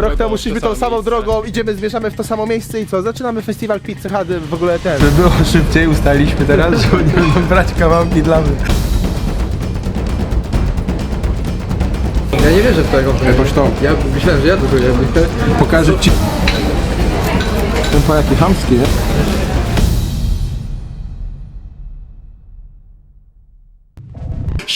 Rok temu szliśmy tą samą drogą, idziemy, zmierzamy w to samo miejsce i co? Zaczynamy festiwal Pizzy Hut, w ogóle ten. Żeby było szybciej, ustaliśmy teraz, że będą brać kawałki dla mnie. Ja nie wierzę w tego. Jakoś to. Ja myślałem, że ja to czuję. Pokażę ci. Ten po jaki chamski, nie?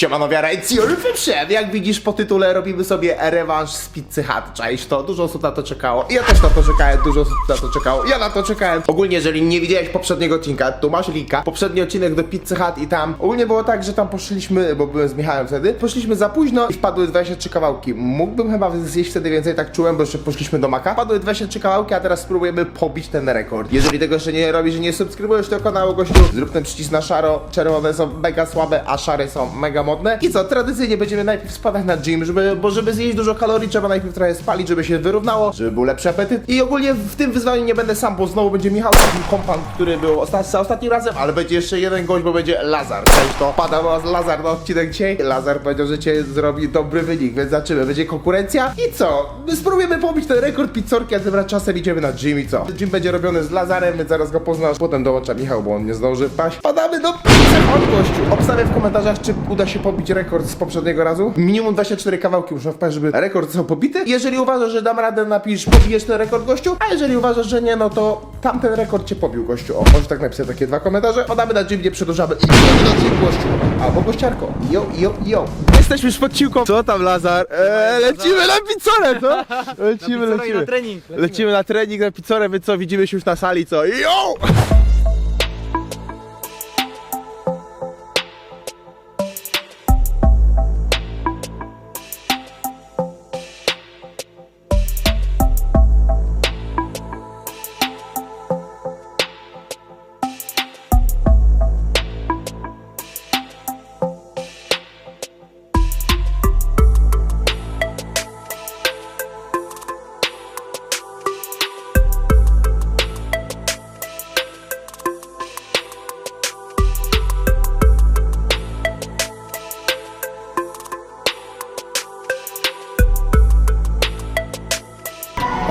Siemano wiara, your wyprzed. Jak widzisz po tytule robimy sobie rewanż z Pizzy Hut. Cześć to, dużo osób na to czekało. Ja też na to czekałem, dużo osób na to czekało. Ja na to czekałem. Ogólnie, jeżeli nie widziałeś poprzedniego odcinka, tu masz linka. Poprzedni odcinek do Pizzy Hut i tam ogólnie było tak, że tam poszliśmy, bo byłem z Michałem wtedy, poszliśmy za późno i wpadły 23 kawałki. Mógłbym chyba zjeść wtedy więcej, tak czułem, bo jeszcze poszliśmy do Maka. Wpadły 23 kawałki, a teraz spróbujemy pobić ten rekord. Jeżeli tego jeszcze nie robisz, że nie subskrybujesz tego kanału, gościu, zrób ten przycisk na szaro. Czerwone są mega słabe, a szare są mega modne. I co, tradycyjnie będziemy najpierw spadać na gym, żeby, bo żeby zjeść dużo kalorii, trzeba najpierw trochę spalić, żeby się wyrównało, żeby był lepszy apetyt. I ogólnie w tym wyzwaniu nie będę sam, bo znowu będzie Michał, kompan, który był osta za ostatnim razem, ale będzie jeszcze jeden gość, bo będzie Lazar. Cześć, to pada was Lazar na odcinek dzisiaj. Lazar powiedział, że cię zrobi dobry wynik, więc zaczynamy. Będzie konkurencja. I co? My spróbujemy pobić ten rekord pizzorki, a tym czasem idziemy na gym i co? Gym będzie robiony z Lazarem, więc zaraz go poznasz. Potem dołącza Michał, bo on nie zdąży wpaść. Padamy do pizzy od gościu. Obstawię w komentarzach, czy uda się pobić rekord z poprzedniego razu. Minimum 24 kawałki muszą wpaść, żeby rekord został pobity. Jeżeli uważasz, że dam radę, napisz, pobijesz ten rekord gościu, a jeżeli uważasz, że nie, no to tamten rekord cię pobił gościu. O, możesz tak napisać takie dwa komentarze. Podamy na gym, nie przedłużamy i na gym gościu. Albo gościarko. Jo, jo, jo. Jesteśmy już pod ciłką. Co tam, Lazar? Eee, lecimy na pizzorę, co? Lecimy, lecimy. na trening. Lecimy na trening, na pizzorę, wy co, widzimy się już na sali, co? Jo!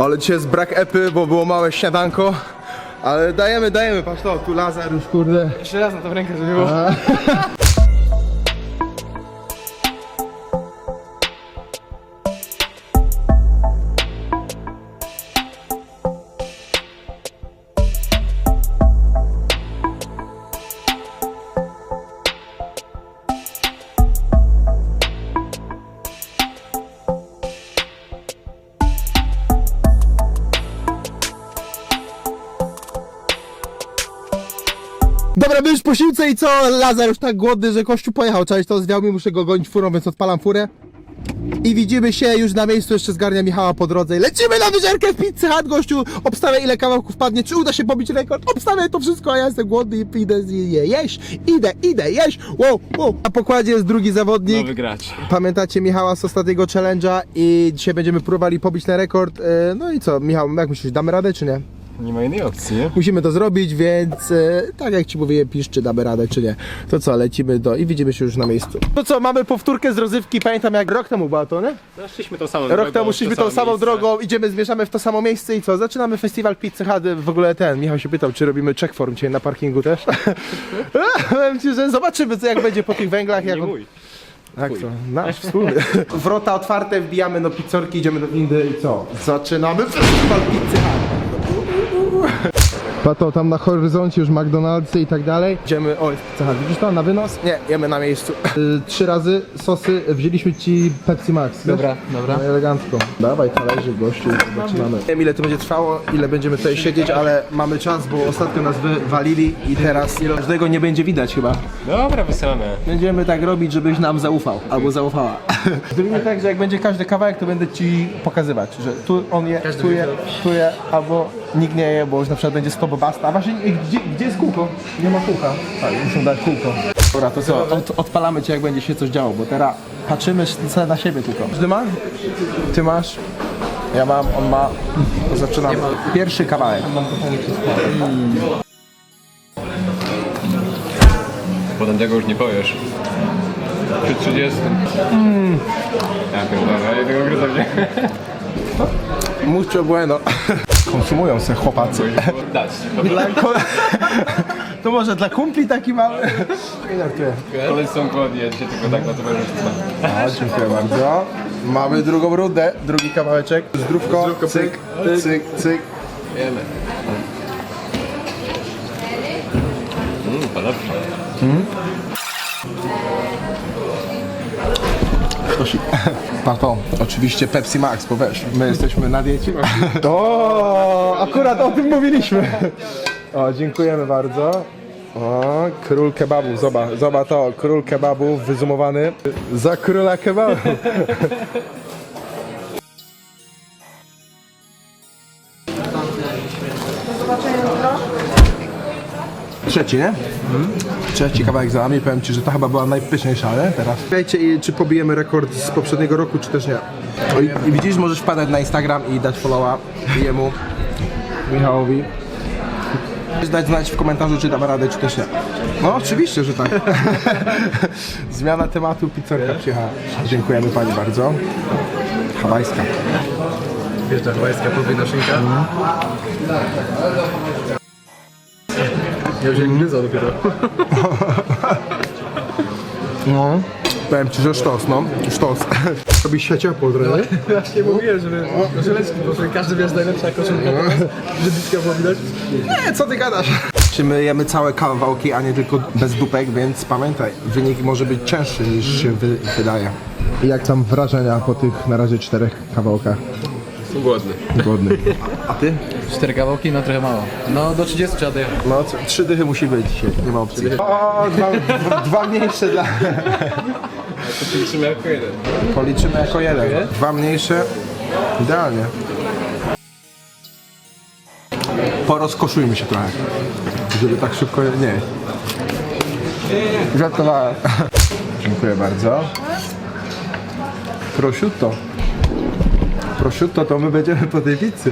Ale dzisiaj jest brak epy, bo było małe śniadanko. Ale dajemy, dajemy, patrz to, tu Lazar już kurde. Jeszcze raz na tą rękę zrobiło. My już po siłce i co? Lazar już tak głodny, że kościół pojechał. Cześć, to zwiał mi, muszę go gonić furą, więc odpalam furę. I widzimy się już na miejscu, jeszcze zgarnia Michała po drodze. Lecimy na wyżerkę w Pizzy Hut, gościu! Obstawię ile kawałków padnie, czy uda się pobić rekord. Obstawię to wszystko, a ja jestem głodny i idę je, jeść. Idę, idę, jeść. Wow, wow. Na pokładzie jest drugi zawodnik. Nowy gracz. Pamiętacie Michała z ostatniego challenge'a i dzisiaj będziemy próbowali pobić ten rekord. E, No i co, Michał, jak myślisz, damy radę czy nie? Nie ma innej opcji, nie? Musimy to zrobić, więc e, tak jak ci mówiłem, pisz, czy damy radę, czy nie. To co, lecimy do i widzimy się już na miejscu. To co, mamy powtórkę z rozrywki, pamiętam jak rok temu była to, nie? No, szliśmy tą samą Rok drogą, temu w szliśmy to tą samo samą miejsce. drogą, idziemy, zmierzamy w to samo miejsce i co? Zaczynamy festiwal Pizzy Hut, w ogóle ten, Michał się pytał, czy robimy check form dzisiaj na parkingu też. Powiem ci, że zobaczymy co jak będzie po tych węglach. Jak Nie on- mój. Tak, co? Nasz wspólny. Wrota otwarte, wbijamy do pizzorki, idziemy do windy i co? Zaczynamy festiwal Pizzy Hut. Pato, tam na horyzoncie już McDonald'sy i tak dalej. Idziemy, o, jest Pizza Hut. widzisz to na wynos? Nie, jemy na miejscu. Y, Trzy razy sosy, wzięliśmy ci Pepsi Max. wiesz? Dobra, dobra. No elegancko. Dawaj talerzyk, gościu, zaczynamy. Nie wiem ile to będzie trwało, ile będziemy tutaj siedzieć, ale mamy czas, bo ostatnio nas wywalili i teraz każdego nie będzie widać chyba. Dobra, wysyłamy. Będziemy tak robić, żebyś nam zaufał, albo zaufała. Zrobimy tak, że jak będzie każdy kawałek, to będę ci pokazywać, że tu on je, tu je, tu je, albo nikt nie je, bo już na przykład będzie 100 basta. A właśnie, gdzie, gdzie jest kółko? Nie ma kółka. Tak, muszą dać kółko. Dobra, to co, od, odpalamy cię, jak będzie się coś działo, bo teraz patrzymy na- na siebie tylko. Ty ma? Ty masz? Ja mam, on ma. To zaczynamy. Pierwszy kawałek. Potem tego już nie powiesz. Przy 30. Ja pierdolę, ja tego gryza wziąłem. Mucho bueno. Konsumują se chłopacy. Dać. Dla ko- to może dla kumpli taki mały? Żartuję. Koledzy są głodni, ja dzisiaj tylko tak na towarzystwo. A, dziękuję bardzo. Mamy drugą rundę, drugi kawałeczek. Zdrówko, cyk, cyk, cyk. Jemy. Mmm, to dobrze. Pato, oczywiście Pepsi Max, bo wiesz, my jesteśmy na diecie. O, akurat o tym mówiliśmy. O, dziękujemy bardzo. O, król kebabu, zobacz, zobacz to, król kebabu wyzumowany za króla kebabu. Trzeci, nie? Trzeci kawałek za nami, powiem Ci, że to chyba była najpyszniejsza, nie? Teraz. Wiecie, i czy pobijemy rekord z poprzedniego roku, czy też nie. O, i, I widzisz, możesz wpadać na Instagram i dać followa jemu, Michałowi. Dać znać w komentarzu, czy damy radę, czy też nie. No, oczywiście, że tak. Zmiana tematu, pizzerka przyjechała. Dziękujemy Pani bardzo. Hawajska. Wjeżdża hawajska podwójna szynka. Ja już jak gryzał dopiero. No. Powiem Ci, że sztos, no. Sztos. Robi się ciepło trochę. Właśnie mówiłem, żeby żeleczki, bo sobie każdy wiesz najlepsza koszulka. Że dyska było widać. Nie, co ty gadasz? Czy my jemy całe kawałki, a nie tylko bez dupek, więc pamiętaj, wynik może być cięższy niż się wy, wydaje. I jak tam wrażenia po tych na razie czterech kawałkach? Głodny. Głodny. A ty? Cztery kawałki, no trochę mało. No do 30 trzeba dojechać. No, c- trzy dychy musi być dzisiaj, nie ma opcji. O, dwa, dwa, dwa mniejsze dla... Liczymy jako jeden. Policzymy jako jeden. Dwa mniejsze, idealnie. Porozkoszujmy się trochę, żeby tak szybko nie. Żartowałem. Dziękuję bardzo. Prosciutto. Prosciutto to my będziemy po tej pizzy.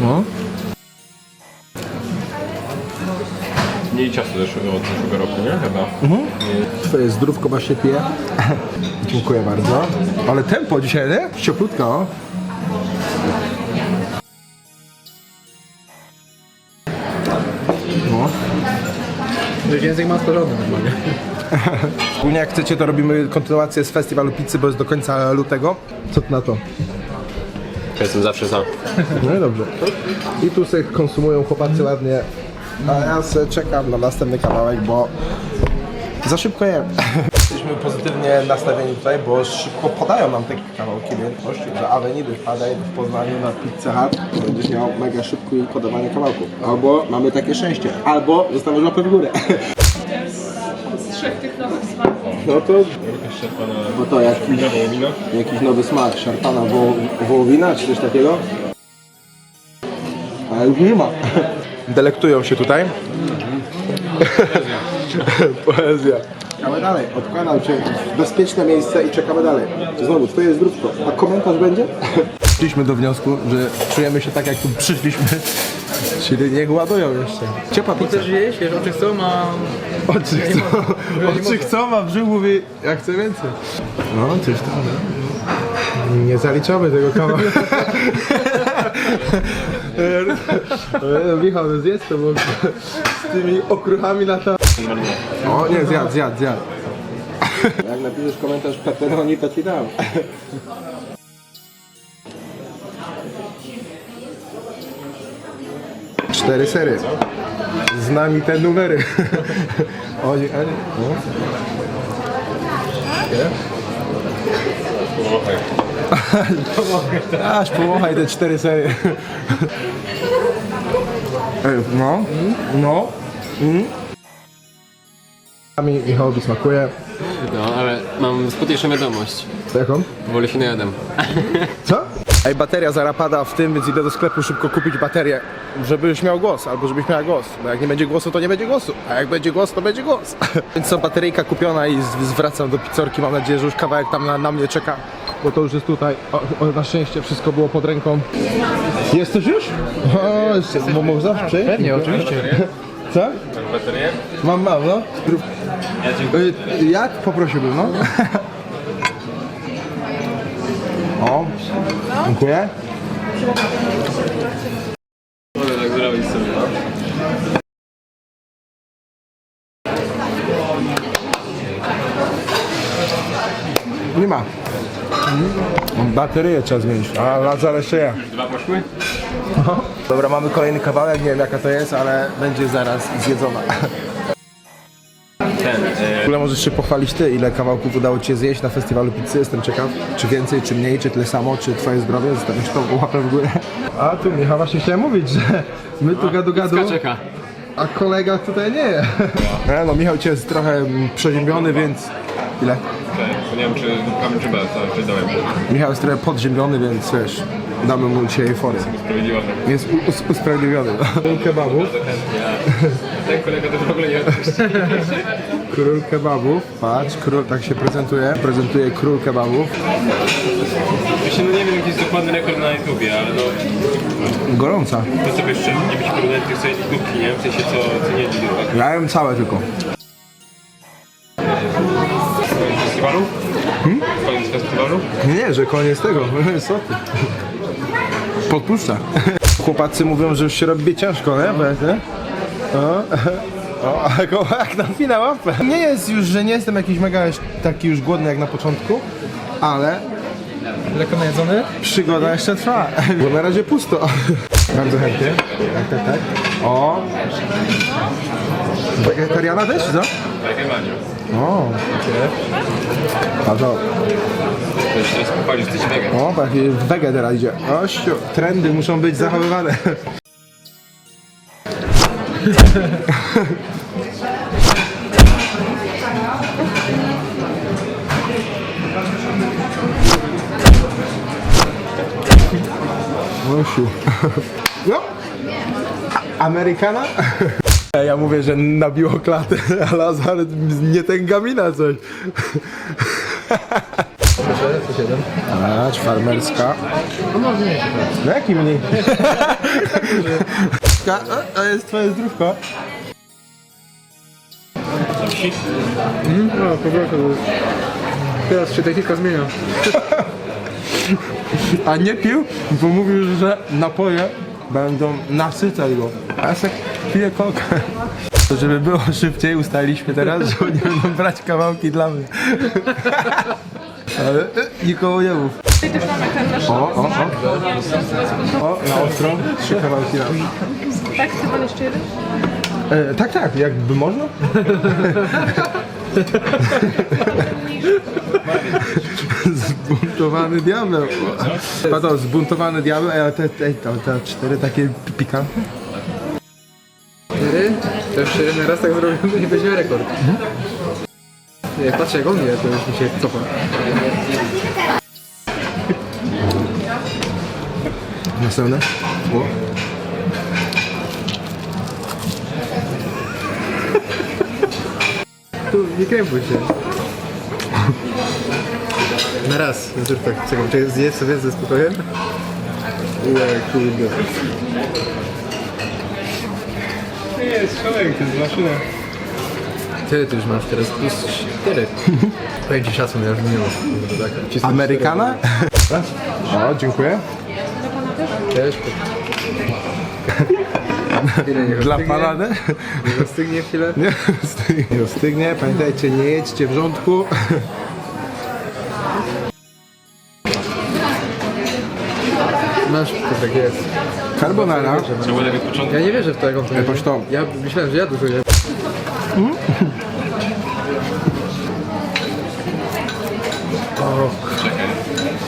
No. Mniej czasu zeszłego od zeszłego roku, nie? Chyba. Twoje zdrówko właśnie pije. Dziękuję bardzo. Ale tempo dzisiaj, nie? Cieplutko. o. No. Język ma sporządny normalnie. Ogólnie jak chcecie, to robimy kontynuację z festiwalu pizzy, bo jest do końca lutego. Co ty na to? Jestem zawsze za. No i dobrze. I tu sobie konsumują chłopacy ładnie. A ja sobie czekam na następny kawałek, bo za szybko jem. Jesteśmy pozytywnie nastawieni tutaj, bo szybko podają nam te kawałki, więc gościu, że Avenidy wpadaj w Poznaniu na Pizza Hut, będziesz miał mega szybko podawanie kawałków. Albo mamy takie szczęście, albo zostawiasz łapę w górę. Trzech tych nowych smaków. No to, pana no to jakiś, wołowina. jakiś nowy smak, szarpana wo, wołowina czy coś takiego. Ale już nie ma. Delektują się tutaj. Poezja. Czekamy dalej. Odkładam cię w bezpieczne miejsce i czekamy dalej. Znowu, twoje zdrówko. A komentarz będzie? Przyszliśmy do wniosku, że czujemy się tak, jak tu przyszliśmy. Czyli nie gładują jeszcze. Ciepła pizza. Chcesz jeść? Wiesz, oczy chcą, a... Oczy chcą, oczy chcą, a brzuch mówi, ja chcę więcej. No, coś tam. no. Nie zaliczamy tego kawałka. E, Michał, no zjedz to, bo z tymi okruchami na to... O, nie, zjadł, zjadł, zjadł. Jak napiszesz komentarz pepperoni, to ci dam. Cztery sery. Z nami te numery. O, nie, ale, no. Aż pomachaj te cztery serie. Ej, no, no. Mm. Mi Michałowi smakuje. No, ale mam smutniejszą wiadomość. Jaką? Wolę się nie jadam. Co? Ej, bateria zaraz pada w tym, więc idę do sklepu szybko kupić baterię, żebyś miał głos, albo żebyś miała głos. Bo jak nie będzie głosu, to nie będzie głosu, a jak będzie głos, to będzie głos. więc co, bateryjka kupiona i zwracam do pizzorki. Mam nadzieję, że już kawałek tam na, na mnie czeka, bo to już jest tutaj. O, o, na szczęście wszystko było pod ręką. Jesteś już? O, jeszcze, bo można przyjść? Pewnie, oczywiście. Co? Baterię? Mam, mam, no. Ja Jak? Poprosiłbym, no. O, dziękuję. Mogę tak zrobić sobie, no. Nie ma. Baterię trzeba zmienić, a Lazar jeszcze ja. Dwa poszły? Dobra, mamy kolejny kawałek, nie wiem jaka to jest, ale będzie zaraz zjedzona. Ogóle możesz się pochwalić ty, ile kawałków udało ci się zjeść na festiwalu pizzy, jestem ciekaw. Czy więcej, czy mniej, czy tyle samo, czy twoje zdrowie, zostawisz tą łapę w górę. A tu Michał, właśnie chciałem mówić, że my tu gadu gadu, czeka. a kolega tutaj nie je. Nie, no Michał cię jest trochę mm, przeziębiony, więc ile? nie wiem czy Kamil czy B, co czy dałem. Michał jest trochę podziębiony, więc wiesz, damy mu dzisiaj euforię. Sprawiedliwa. Jest u- us- usprawiedliwiony. Kebabów. Ten kolega to w ogóle nie Król kebabów. Patrz, król tak się prezentuje. Prezentuje król kebabów. Właśnie no nie wiem jaki jest dokładny rekord na YouTubie, ale no Gorąca. to sobie jeszcze nie być prudentnych sobie kubki, nie? W sensie co, co nie jedli? Ja jem całe tylko. Festiwalu? Hmm? Koniec festiwalu? Nie, nie, że koniec tego. Co ty? Podpuszcza. Chłopacy mówią, że już się robi ciężko, nie? Jak, nie? O, o, jak na finał łapę. Nie jest już, że nie jestem jakiś mega taki już głodny jak na początku, ale Lekko najedzony? przygoda jeszcze trwa, bo na razie pusto. Bardzo chętnie. Tak, tak, tak. O. Wegetariana też, co? O. A to, jeszcze raz pochwalić, jesteś vegan. o, taki wege teraz idzie. Ościu, trendy muszą być zachowywane. Osiu. No. A- Amerykana? Ja mówię, że nabiło klatę, a Lazar nie ten gamina coś. Patrz, farmerska. No jaki mniej? A, a jest twoje zdrówko? No, powrotu. Teraz się technika zmienia. A nie pił, bo mówił, że napoje będą nasycać go. A ja sobie piję kokę. To żeby było szybciej, ustaliliśmy teraz, że oni będą brać kawałki dla mnie. Ale e, nikomu nie mów. Tutaj też mamy ten nasz O, o, o. O, na ostro. Trzy kawałki na Tak, chce pan jeszcze jeden? e, Tak, tak, jakby można. Zbuntowany diabeł. Pato, zbuntowany diabeł, a te, te, te, te cztery takie pikantne. Cztery? To jeszcze jeden raz tak zrobię, to nie będzie rekord. Jak patrzę jak on je, to już mi się cofa. Następne. O. Tu nie krępuj się. Na raz, zrób tak, czekaj, czekaj, zjedz sobie ze spokojem. Ue, kurde. Nie jest człowiek, to jest maszyna. Tyle ty już masz teraz, plus cztery. Powiem ci szacun, ja już nie mam. To tak, cisnę Amerykana? O, dziękuję. cztery. Też. Dla pana, nie? Ostygnie chwilę. Nie ostygnie. Nie ostygnie. Pamiętajcie, nie jedźcie w rządku. Masz, to tak jest. Carbonara. Trzeba lepiej od początku. Ja nie wierzę w to, jak on to Jakoś to. Ja myślałem, że ja dużo jem. Czekaj.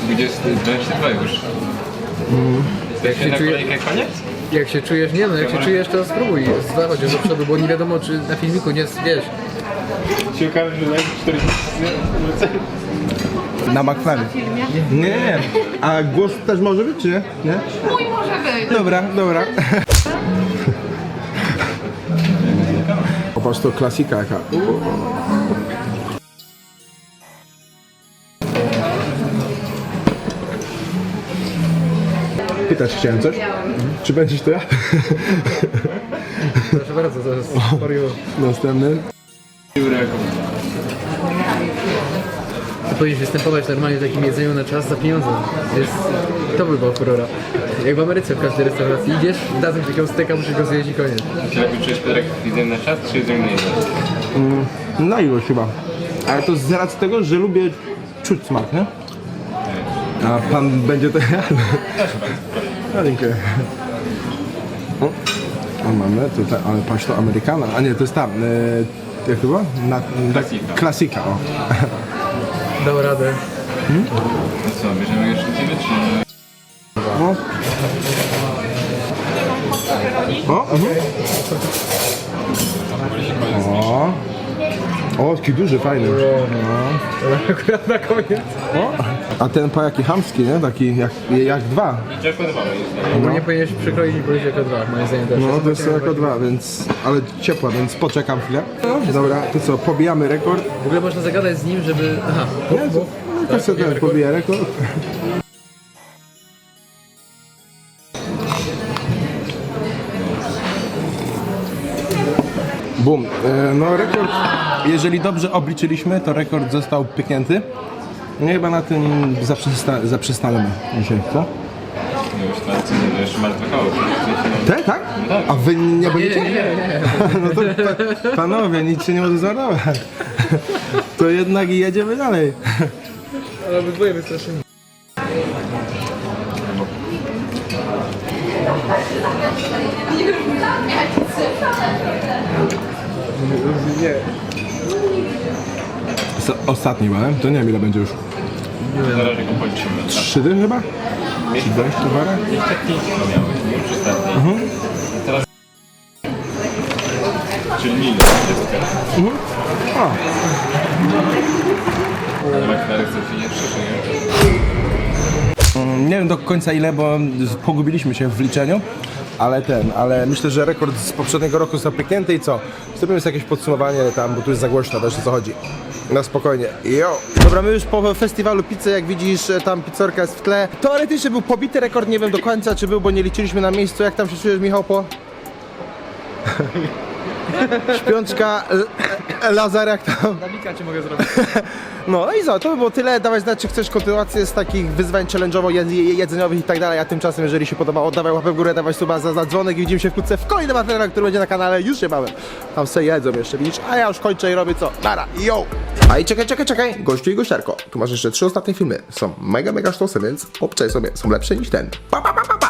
22 już. To jak się na czuję- kolejkę koniec? Jak się czujesz, nie no, jak się czujesz, to spróbuj. Chociaż do przodu, bo nie wiadomo, czy na filmiku nie jest, wiesz. Się okaże, że na 40 Na McFlurry. Nie, nie. A głos też może być, czy nie? Nie? Mój może być. Dobra, dobra. Popatrz, to klasika jaka. Pytać chciałem coś? Czy będziesz to ja? Proszę bardzo, to jest for you. Następny. Powinieneś występować normalnie w takim jedzeniu na czas za pieniądze. Jest, to by była furora. Jak w Ameryce w każdej restauracji idziesz, dadzą ci takiego steka, musisz go zjeść i koniec. Czy lepiej czujesz Piotrek jedzenie na czas, czy jedzenie na ile? Na ilość chyba. Ale to z racji tego, że lubię czuć smak, nie? A pan będzie to jadł. No, dziękuję. O, o, mamy tutaj, ale patrz to Amerykana. A nie, to jest tam. E, jak chyba? Na, Klasika. Klasika, o. Dał radę. No co, bierzemy jeszcze ciebie, czy... O. O, mhm. O. O, taki duży, fajny. No. Akurat na koniec. A ten po jaki hamski, nie? Taki jak, jak dwa. Ciężko dbamy. Bo nie powinieneś przykroić i powiedzieć jako dwa, moim zdaniem też. No to jest jako dwa, więc... Ale ciepła, więc poczekam chwilę. Dobra, to co, pobijamy rekord? W ogóle można zagadać z nim, żeby... Aha, Nie, to, to sobie ten pobija rekord. Bum. E, No rekord, jeżeli dobrze obliczyliśmy, to rekord został pyknięty. No i chyba na tym zaprzesta- zaprzestaniemy dzisiaj, co? No już na co, no jeszcze martwe koło. W sensie, no, Te, tak? A wy nie byliście? nie, nie. No to pa, panowie, nic się nie może zmarnować. To jednak jedziemy dalej. Ale obydwoje wystraszyli. Co, Ostatni byłem, to nie wiem ile będzie już. na razie go policzymy. tak? Trzy dych chyba? Czy wara? Jeszcze pięć miałeś, nie? Ostatni. Teraz... Czyli minus Ale chce czy nie? mm, nie wiem do końca ile, bo pogubiliśmy się w liczeniu. Ale ten, ale myślę, że rekord z poprzedniego roku został pyknięty i co? Zrobimy sobie jakieś podsumowanie tam, bo tu jest za głośno, wiesz o co chodzi. Na spokojnie. Jo. Dobra, my już po festiwalu pizzy, jak widzisz, e, tam pizzorka jest w tle. Teoretycznie był pobity rekord, nie wiem do końca czy był, bo nie liczyliśmy na miejscu. Jak tam się czujesz, Michał, po? Śpiączka, e, Lazar, jak tam? Nabika ci mogę zrobić. No i co, to by było tyle. Dawaj znać, czy chcesz kontynuację z takich wyzwań challenge'owo jed- jedzeniowych i tak dalej. A tymczasem, jeżeli się podobało, dawaj łapę w górę, dawaj suba za, za dzwonek i widzimy się wkrótce w kolejnym materiale, który będzie na kanale już niebawem. Tam se jedzą jeszcze, widzisz? A ja już kończę i robię co? Nara, yo! A i czekaj, czekaj, czekaj, gościu i gościarko. Tu masz jeszcze trzy ostatnie filmy. Są mega, mega sztosy, więc obczaj sobie, są lepsze niż ten. Pa, pa, pa, pa!